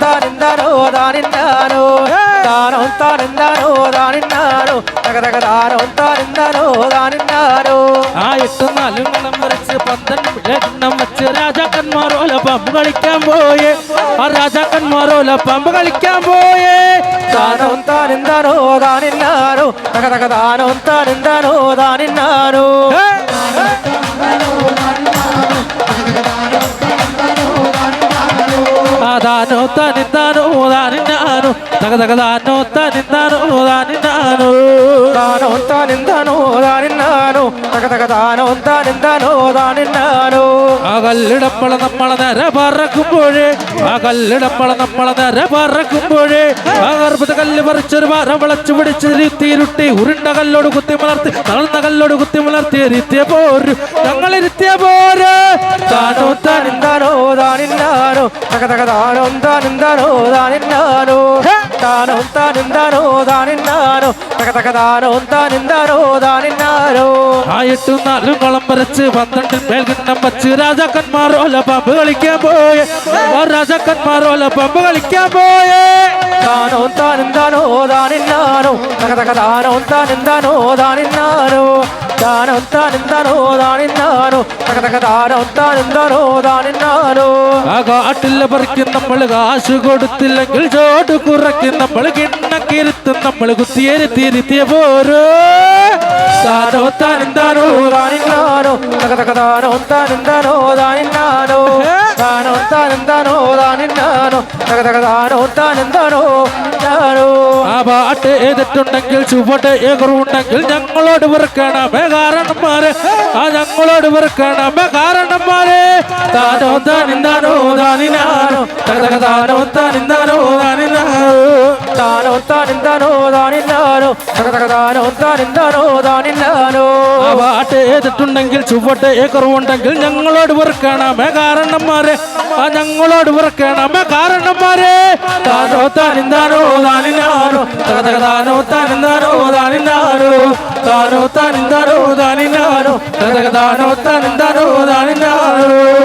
താനിന്താനോ താനിന്നാനോ താനോ താനിന്താനോ താനിന്നാനോ തക തക താനോ താനിന്താനോ ആ എട്ട് നാലും കളം വരച്ച് പന്തൻ എണ്ണം വെച്ച് രാജാക്കന്മാരോല പമ്പ് കളിക്കാൻ പോയേ. ആ രാജാക്കന്മാരോല പമ്പ് കളിക്കാൻ പോയേ. താനോ താനിന്താനോ താനിന്നാനോ തക തക താനോ താനിന്താനോ താനിന്താനോ താനിന്നാനോ തക തക ദാനോ താനിന്താനോ താനിന്നാനോ ദാനോ താനിന്താനോ താനിന്നാനോ തക തക താനോ താനിന്താനോ താനിന്നാനോ ആ കല്ലിടപ്പള നമ്മളെ നേരെ പറക്കുമ്പോഴേ ആ കല്ലിടപ്പള നമ്മളെ നേരെ പറക്കുമ്പോഴേ ആ കല്ല് പറിച്ചൊരു പാറ വിളച്ചു പിടിച്ച് തീരുട്ടി ഉരുണ്ട കല്ലോട് കുത്തി മലർത്തി തളർന്ന കല്ലോട് കുത്തി മലർത്തി ഇരുത്തിയ പോരു. ഞങ്ങൾ ഇരുത്തിയ പോര്. താനോ താനിന്നാനോ തക തക താനോ താനിന്താനോ താനിന്നാനോ താനോ താനിന്താനോ താനിന്നാനോ തക തക താനോ താനിന്നാനോ ആ എട്ടും നാലും കളം വരച്ച് പന്ത്രണ്ടിൽ മേൽകിണ്ണം വച്ച് രാജാക്കന്മാരോല പമ്പ് കളിക്കാൻ പോയെ. രാജാക്കന്മാരോല പമ്പ് കളിക്കാൻ പോയേ താനോ താനെന്താനോ താനിന്നാനോ തക താനോ താനിന്താനോ താനിന്നാനോ താനോ താനെന്താനോ താനിന്നാനോ തക താനോ താനിന്താനോ താനിന്നാനോ ആ കാട്ടിൽ പറിക്കും നമ്മൾ കാശ് കൊടുത്തില്ലെങ്കിൽ ചോട് കുറയ്ക്കും. നമ്മൾ കിണ്ണക്കിരുത്തും നമ്മൾ കുത്തിയിരുത്തിയിരുത്തിയ പോരോ. താനോ താനെന്താനോ തക താനോ താനിന്താനോ താനിന്നാനോ താനോ താനെന്താനോ താനോ താനെന്താനോ താനോ ആ പാട്ട് ഏതിട്ടുണ്ടെങ്കിൽ ചുവട് എകറുണ്ടെങ്കിൽ ഞങ്ങളോട് വെറുക്കണമേ കാരണന്മാരെ? ആ ഞങ്ങളോട് വെറുക്കണമേ കാരണന്മാരെ? താനോ താനിന്താനോ താനിനാനോ താനോ താനിന്താനോ താനിനാനോ താനോ താനിന്താനോ തക താനോ താനിന്താനോ പാട്ട് ഏതിട്ടുണ്ടെങ്കിൽ ചുവട്ട് ഏക്കറുണ്ടെങ്കിൽ ഞങ്ങളോട് വെറുക്കണമേ കാരണന്മാരെ? ആ ഞങ്ങളോട് വെറുക്കണമേ കാരണന്മാരെ? താനോ താനിന്താനോ താനിനാനോ തക തക താനോ താനിന്താനോ താനിനാനോ താനോ തക തക താനോ താങ്ക് യു